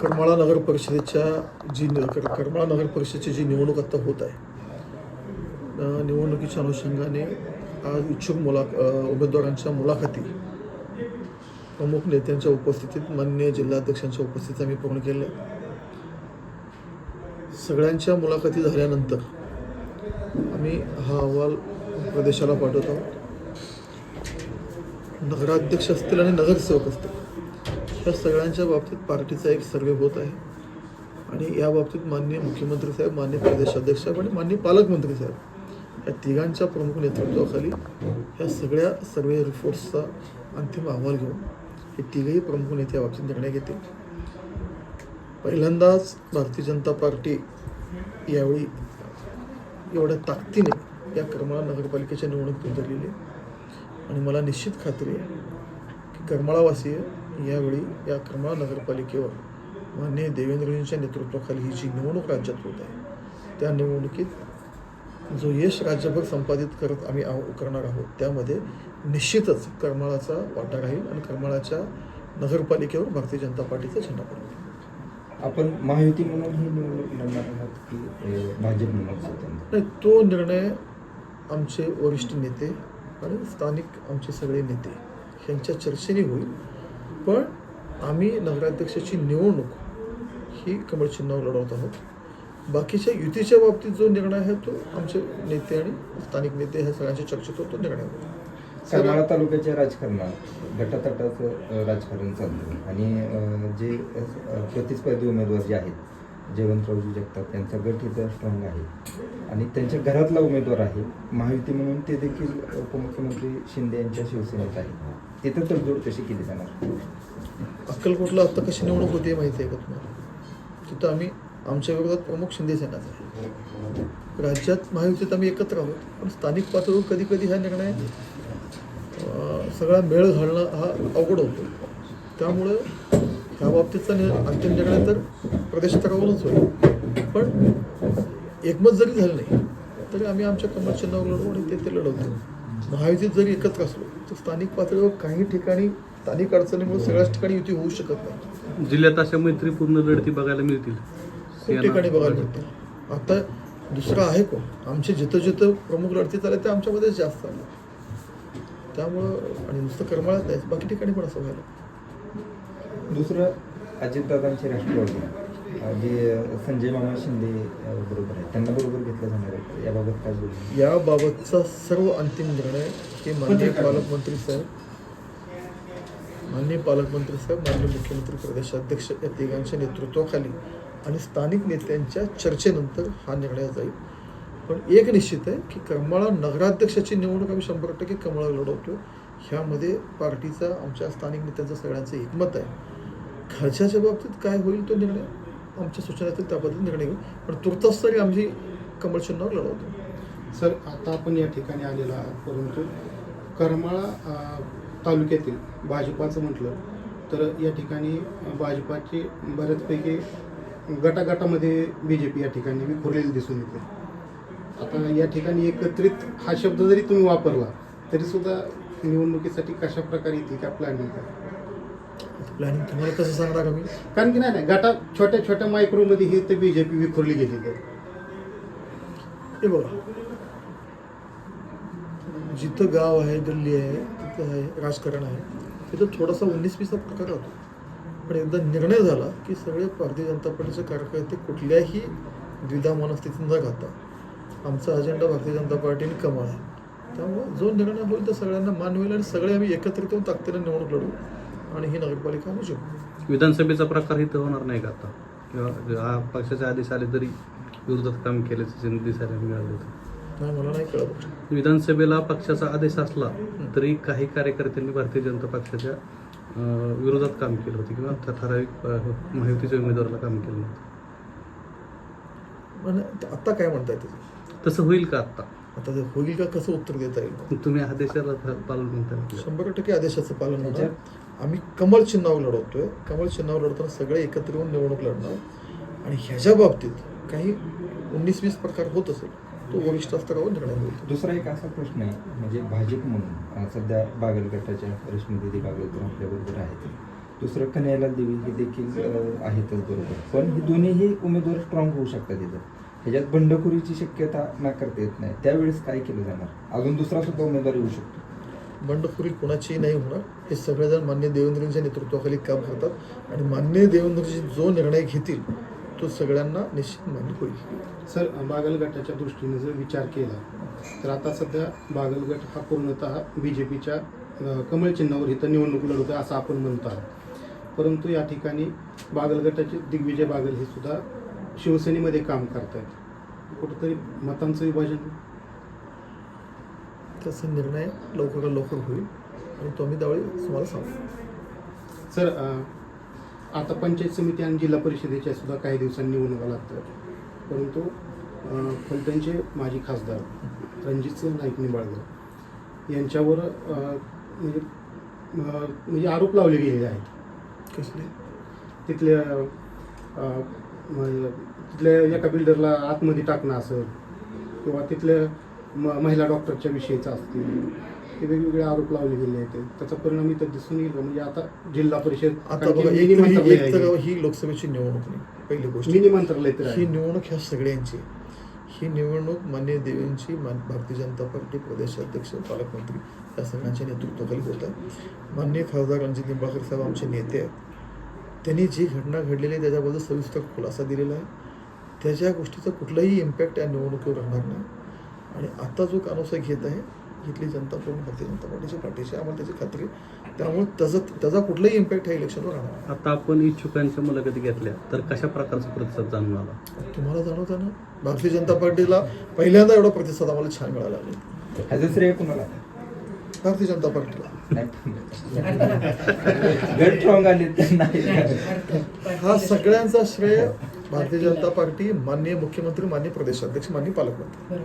करमाळा नगर परिषदेच्या जी कर- करमाळा नगर परिषदेची जी निवडणूक आता होत आहे निवडणुकीच्या अनुषंगाने आज इच्छुक मुला उमेदवारांच्या मुलाखती प्रमुख नेत्यांच्या उपस्थितीत मान्य जिल्हाध्यक्षांच्या उपस्थितीत आम्ही पूर्ण केले सगळ्यांच्या मुलाखती झाल्यानंतर आम्ही हा अहवाल प्रदेशाला पाठवत. आहोत नगराध्यक्ष असतील आणि नगरसेवक असतील. या सगळ्यांच्या बाबतीत पार्टीचा एक सर्वे होत आहे. आणि या बाबतीत माननीय मुख्यमंत्री साहेब माननीय प्रदेशाध्यक्ष साहेब आणि माननीय पालकमंत्री साहेब या तिघांच्या प्रमुख नेतृत्वाखाली या सगळ्या सर्वे रिपोर्ट्सचा अंतिम अहवाल घेऊन हे तिघही प्रमुख नेते या बाबतीत निर्णय घेतील. पहिल्यांदाच भारतीय जनता पार्टी यावेळी एवढ्या ताकदीने या करमाळा नगरपालिकेच्या निवडणूक उतरलेली आहे. आणि मला निश्चित खात्री आहे की करमाळावासीय यावेळी या करमाळा नगरपालिकेवर माननीय देवेंद्रजींच्या नेतृत्वाखाली ही जी निवडणूक राज्यात होत आहे त्या निवडणुकीत जो यश राज्यभर संपादित करत आम्ही आहो करणार आहोत त्यामध्ये निश्चितच करमाळाचा वाटा राहील आणि करमाळाच्या नगरपालिकेवर भारतीय जनता पार्टीचा झेंडा पडेल. आपण महायुती म्हणून ही निवडणूक लढणार आहात की भाजप म्हणून नाही तो निर्णय आमचे वरिष्ठ नेते आणि स्थानिक आमचे सगळे नेते यांच्या चर्चेने होईल. पण आम्ही नगराध्यक्षाची निवडणूक ही कमळ चिन्हावर लढवत आहोत. बाकीच्या युतीच्या बाबतीत जो निर्णय आहे तो आमचे नेते आणि स्थानिक नेते ह्या सगळ्यांच्या चर्चेत तो निर्णय होईल. करमाळा तालुक्याच्या राजकारणात गटातटाचं राजकारण चाललं आणि जे प्रतिस्पर्धी उमेदवार जे आहेत जयवंतरावजी जगताप त्यांचा गट इथं स्ट्रॉंग आहे. आणि त्यांच्या घरातला उमेदवार आहे महायुती म्हणून ते देखील उपमुख्यमंत्री शिंदे यांच्या शिवसेनेत आहे. तिथं तडजोड कशी केली जाणार. अक्कलकोटला आता कशी निवडणूक होते माहिती आहे का तुम्हाला? तिथं आम्ही आमच्या विरोधात प्रमुख शिंदे सेनाच आहे राज्यात महायुतीत आम्ही एकत्र आहोत पण स्थानिक पातळीवर कधी कधी हा निर्णय सगळा मेळ घालणं हा अवघड होतो. त्यामुळं ह्या बाबतीतचा नि अंतिम निर्णय तर प्रदेश स्तरावरूनच होईल. पण एकमत जरी झालं नाही तरी आम्ही आमच्या कमल चिन्हावर लढवू आणि ते ते लढवतो. महायुतीत जरी एकत्र असलो तर स्थानिक पातळीवर काही ठिकाणी स्थानिक अडचणीमुळे सगळ्याच ठिकाणी युती होऊ शकत नाही. जिल्ह्यात अशा मैत्रीपूर्ण लढती बघायला मिळतील. खूप ठिकाणी बघायला मिळतं आता दुसरं आहे कोण? आमचे जिथं जिथं प्रमुख लढती चालले ते आमच्यामध्येच जास्त आले त्यामुळं आणि नुसतं करमाळ्यात नाही. बाकी ठिकाणी पण असं व्हायला. दुसरं अजितदादांचे राष्ट्रवादी. जे संजय मामा शिंदे बरोबर आहे त्यांना बरोबर घेतलं जाणार आहे. याबाबत काय बोलू? याबाबतचा सर्व अंतिम निर्णय हे माननीय पालकमंत्री साहेब माननीय पालकमंत्री साहेब माननीय मुख्यमंत्री प्रदेशाध्यक्ष या तिघांच्या नेतृत्वाखाली आणि स्थानिक नेत्यांच्या चर्चेनंतर हा निर्णय जाईल. पण एक निश्चित आहे की करमाळा नगराध्यक्षाची निवडणूक आम्ही शंभर टक्के कमळा लढवतो ह्यामध्ये पार्टीचा आमच्या स्थानिक नेत्यांचं सगळ्यांचं एकमत आहे. खर्चाच्या बाबतीत काय होईल तो निर्णय? आमच्या सूचना असतील त्याबद्दल निर्णय घेऊ पण तुर्तास तरी आम्ही कमळ चिन्हावर लढवतो. सर आता आपण या ठिकाणी आलेला आहात परंतु करमाळा तालुक्यातील भाजपाचं म्हटलं तर या ठिकाणी भाजपाची बऱ्याचपैकी गटागटामध्ये बी जे पी या ठिकाणी विखुरलेली दिसून येते. आता या ठिकाणी एकत्रित हा शब्द जरी तुम्ही वापरला तरीसुद्धा निवडणुकीसाठी कशा प्रकारे येते त्या प्लॅनिंग प्लॅनिंग तुम्हाला कसं सांगणार आम्ही कारण की नाही नाही गटा छोट्या छोट्या मायक्रोमध्ये हे ते बी जे पी विखुरली गेली आहे हे बघा. जिथं गाव आहे गल्ली आहे तिथं आहे राजकारण आहे तिथं थोडासा उन्नीस वीसचा प्रकार राहतो. पण एकदा निर्णय झाला की सगळे भारतीय जनता पार्टीचे कार्यकर्ते कुठल्याही द्विधा मनस्थितीत न घालता आमचा अजेंडा भारतीय जनता पार्टीने कमळ आहे त्यामुळे जो निर्णय होईल तो सगळ्यांना मान होईल आणि सगळे आम्ही एकत्रित येऊन ताकदीने निवडणूक लढू. आणि ही नगरपालिका आम्ही जिंकू विधानसभेचा प्रकार इथं होणार नाही का आता? किंवा हा पक्षाचे आदेश आले तरी विरोधात काम केल्याचं दिसायला मिळालं होतं. नाही मला नाही कळत. विधानसभेला पक्षाचा आदेश असला तरी काही कार्यकर्त्यांनी भारतीय जनता पक्षाच्या अं, विरोधात काम केलं होतं किंवा त्या ठराविक अं, महायुतीच्या उमेदवाराला काम केलं नव्हतं. पण आता काय म्हणताय त्याचं तसं होईल का आता आता ते होईल का? कसं उत्तर देता येईल? तुम्ही आदेशाला पालन म्हणताय शंभर टक्के आदेशाचं पालन होणार. आम्ही कमळ चिन्हावर लढवतोय. कमळ चिन्हावर लढताना सगळे एकत्र येऊन निवडणूक लढणार. आणि ह्याच्या बाबतीत काही उन्नीस वीस प्रकार होत असेल तो वरिष्ठ स्तरावर निर्णय होईल. दुसरा एक असा प्रश्न आहे म्हणजे भाजप म्हणून सध्या बागल गटाच्या रश्मी दिदी बागलकर आपल्याबरोबर आहेत. दुसरं कन्हैयालाल देवी हे देखील आहेतच बरोबर. पण हे दोन्हीही उमेदवार स्ट्रॉंग होऊ शकतात इथं. ह्याच्यात बंडखोरीची शक्यता नाकारता येत नाही. त्यावेळेस काय केलं जाणार? अजून दुसरा सुद्धा उमेदवार येऊ शकतो. बंडखोरी कोणाचीही नाही होणार. हे सगळेजण मान्य देवेंद्रजींच्या नेतृत्वाखाली काम करतात. आणि मान्य देवेंद्रजी जो निर्णय घेतील तो सगळ्यांना निश्चित मान्य होईल. सर बागल गटाच्या दृष्टीने जर विचार केला तर आता सध्या बागल गट हा पूर्णतः बी जे पीच्या कमळ चिन्हावर इथं निवडणूक लढवतो असं आपण म्हणतो आहोत. परंतु या ठिकाणी बागल गटाचे दिग्विजय बागल हे सुद्धा शिवसेनेमध्ये काम करतायत. कुठंतरी मतांचं विभाजन त्याचा निर्णय लवकरात लवकर होईल. आणि तो आम्ही त्यावेळी तुम्हाला सांगू सर आता पंचायत समिती आणि जिल्हा परिषदेच्या सुद्धा काही दिवसांनी निवडणुका लागतात. परंतु फलटणचे माजी खासदार रणजितसिंह नाईक निंबाळकर यांच्यावर म्हणजे म्हणजे आरोप लावले गेलेले आहेत. कसले? तिथल्या तिथल्या एका बिल्डरला आतमध्ये टाकणं असेल किंवा तिथल्या म- महिला डॉक्टरच्या विषयीचं असतील. हे वेगवेगळे आरोप लावले गेले आहेत. त्याचा परिणाम इथं दिसून येईल? म्हणजे आता जिल्हा परिषद आता बघा एक तर ही- एक तर. ही लोकसभेची निवडणूक नाही पहिली गोष्ट. मिनी मंत्रालय तर ही निवडणूक ह्या सगळ्यांची आहे. ही निवडणूक मान्य देवेंची मान- भारतीय जनता पार्टी प्रदेशाध्यक्ष पालकमंत्री या सगळ्यांच्या नेतृत्वाखाली होत आहे मान्य खासदार रणजित निंबाळकर साहेब आमचे नेते आहेत. त्यांनी जी घटना घडलेली आहे त्याच्याबद्दल सविस्तर खुलासा दिलेला आहे. त्याच्या गोष्टीचा कुठलाही इम्पॅक्ट या निवडणुकीवर राहणार नाही. आणि आता जो कानोसा घेत आहे इथली जनता पूर्ण भारतीय जनता पार्टीच्या पाठीशी आहे. आम्हाला त्याची खात्री. त्यामुळे त्याचा त्याचा कुठलाही इम्पॅक्ट ह्या इलेक्शनवर राहणार. आता आपण इच्छुकांच्या मुलाखती घेतल्या तर कशा प्रकारचा प्रतिसाद जाणून आला तुम्हाला जाणवतं ना भारतीय जनता पार्टीला पहिल्यांदा एवढा प्रतिसाद आम्हाला छान मिळाला आहे. ह्याचं श्रेय कुणाला भारतीय जनता पार्टीला हा सगळ्यांचा श्रेय भारतीय जनता पार्टी माननीय मुख्यमंत्री माननीय प्रदेशाध्यक्ष माननीय पालकमंत्री